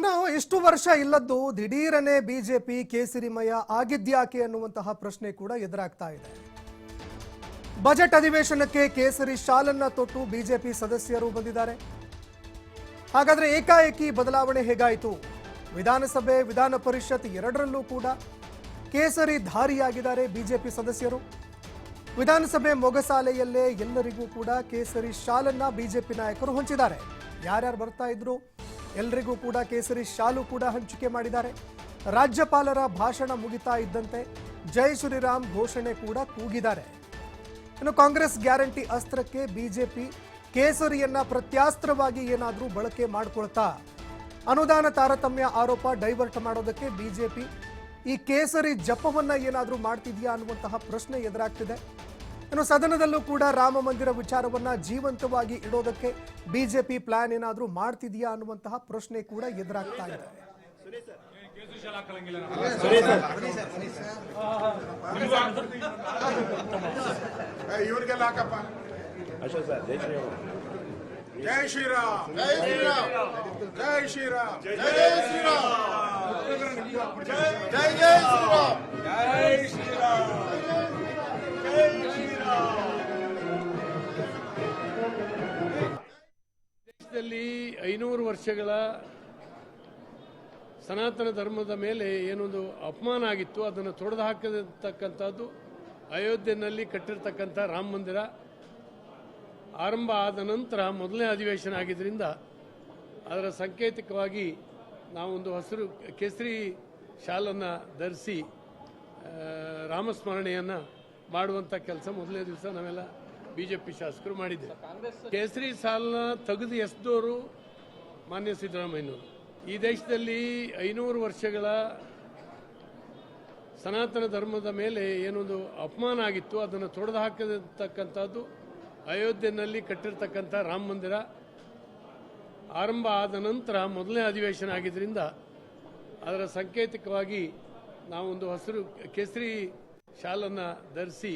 ಇನ್ನು ಇಷ್ಟು ವರ್ಷ ಇಲ್ಲದ್ದು ದಿಢೀರನೆ ಬಿಜೆಪಿ ಕೇಸರಿಮಯ ಆಗಿದ್ಯಾಕೆ ಅನ್ನುವಂತಹ ಪ್ರಶ್ನೆ ಕೂಡ ಎದುರಾಗ್ತಾ ಇದೆ. ಬಜೆಟ್ ಅಧಿವೇಶನಕ್ಕೆ ಕೇಸರಿ ಶಾಲನ್ನ ತೊಟ್ಟು ಬಿಜೆಪಿ ಸದಸ್ಯರು ಬಂದಿದ್ದಾರೆ. ಹಾಗಾದ್ರೆ ಏಕಾಏಕಿ ಬದಲಾವಣೆ ಹೇಗಾಯಿತು? ವಿಧಾನಸಭೆ, ವಿಧಾನ ಪರಿಷತ್ ಎರಡರಲ್ಲೂ ಕೂಡ ಕೇಸರಿ ಧಾರಿಯಾಗಿದ್ದಾರೆ ಬಿಜೆಪಿ ಸದಸ್ಯರು. ವಿಧಾನಸಭೆ ಮೊಗಸಾಲೆಯಲ್ಲೇ ಎಲ್ಲರಿಗೂ ಕೂಡ ಕೇಸರಿ ಶಾಲನ್ನ ಬಿಜೆಪಿ ನಾಯಕರು ಹೊಂಚಿದ್ದಾರೆ. ಯಾರ್ಯಾರು ಬರ್ತಾ ಇದ್ರು? ಎಲ್ರಿಗೂ ಕೂಡ ಕೇಸರಿ ಶಾಲು ಕೂಡ ಹಂಚಿಕೆ ಮಾಡಿದ್ದಾರೆ. ರಾಜ್ಯಪಾಲರ ಭಾಷಣ ಮುಗಿತಾ ಇದ್ದಂತೆ ಜೈ ಶ್ರೀರಾಮ್ ಘೋಷಣೆ ಕೂಡ ಕೂಗಿದ್ದಾರೆ. ಇನ್ನು ಕಾಂಗ್ರೆಸ್ ಗ್ಯಾರಂಟಿ ಅಸ್ತ್ರಕ್ಕೆ ಬಿಜೆಪಿ ಕೇಸರಿಯನ್ನ ಪ್ರತ್ಯಾಸ್ತ್ರವಾಗಿ ಏನಾದರೂ ಬಳಕೆ ಮಾಡ್ಕೊಳ್ತಾ? ಅನುದಾನ ತಾರತಮ್ಯ ಆರೋಪ ಡೈವರ್ಟ್ ಮಾಡೋದಕ್ಕೆ ಬಿಜೆಪಿ ಈ ಕೇಸರಿ ಜಪವನ್ನ ಏನಾದರೂ ಮಾಡ್ತಿದೆಯಾ ಅನ್ನುವಂತಹ ಪ್ರಶ್ನೆ ಎದುರಾಗ್ತಿದೆ. ಇನ್ನು ಸದನದಲ್ಲೂ ಕೂಡ ರಾಮ ಮಂದಿರ ವಿಚಾರವನ್ನ ಜೀವಂತವಾಗಿ ಇಡೋದಕ್ಕೆ ಬಿಜೆಪಿ ಪ್ಲಾನ್ ಏನಾದರೂ ಮಾಡ್ತಿದೆಯಾ ಅನ್ನುವಂತಹ ಪ್ರಶ್ನೆ ಕೂಡ ಎದುರಾಗ್ತಾ ಇದೆ. ಇವ್ರಿಗೆಲ್ಲ ಹಾಕಪ್ಪ ಅಶೋಕ್ ಸರ್ ಜೈ ಶ್ರೀರಾಮ್. ಜೈ ಶ್ರೀರಾಮ್. ಜೈ ಶ್ರೀರಾಮ್. ಜೈ ಶ್ರೀರಾಮ್. ಜೈ ಶ್ರೀರಾಮ್. ಜೈ ಜೈ ಶ್ರೀರಾಮ್. ದೇಶದಲ್ಲಿ ಐನೂರು ವರ್ಷಗಳ ಸನಾತನ ಧರ್ಮದ ಮೇಲೆ ಏನೊಂದು ಅಪಮಾನ ಆಗಿತ್ತು, ಅದನ್ನು ತೊಡೆದು ಹಾಕತಕ್ಕಂಥದ್ದು ಅಯೋಧ್ಯೆಯಲ್ಲಿ ಕಟ್ಟಿರ್ತಕ್ಕಂಥ ರಾಮ ಮಂದಿರ. ಆರಂಭ ಆದ ನಂತರ ಮೊದಲನೇ ಅಧಿವೇಶನ ಆಗಿದ್ದರಿಂದ ಅದರ ಸಾಂಕೇತಿಕವಾಗಿ ನಾವೊಂದು ಹಸಿರು ಕೇಸರಿ ಶಾಲನ್ನು ಧರಿಸಿ ರಾಮಸ್ಮರಣೆಯನ್ನು ಮಾಡುವಂಥ ಕೆಲಸ ಮೊದಲನೇ ದಿವಸ ನಾವೆಲ್ಲ ಬಿ ಜೆ ಪಿ ಶಾಸಕರು ಮಾಡಿದ್ದೆ. ಕೇಸರಿ ಸಾಲನ್ನ ತೆಗೆದು ಎಸ್ದೋರು ಮಾನ್ಯ ಸಿದ್ದರಾಮಯ್ಯನವರು. ಈ ದೇಶದಲ್ಲಿ ಐನೂರು ವರ್ಷಗಳ ಸನಾತನ ಧರ್ಮದ ಮೇಲೆ ಏನೊಂದು ಅಪಮಾನ ಆಗಿತ್ತು, ಅದನ್ನು ತೊಡೆದು ಹಾಕತಕ್ಕಂಥದ್ದು ಅಯೋಧ್ಯೆಯಲ್ಲಿ ಕಟ್ಟಿರ್ತಕ್ಕಂಥ ರಾಮ ಮಂದಿರ. ಆರಂಭ ಆದ ನಂತರ ಮೊದಲನೇ ಅಧಿವೇಶನ ಆಗಿದ್ದರಿಂದ ಅದರ ಸಾಂಕೇತಿಕವಾಗಿ ನಾವೊಂದು ಹಸಿರು ಕೇಸರಿ ಶಾಲನ್ನು ಧರಿಸಿ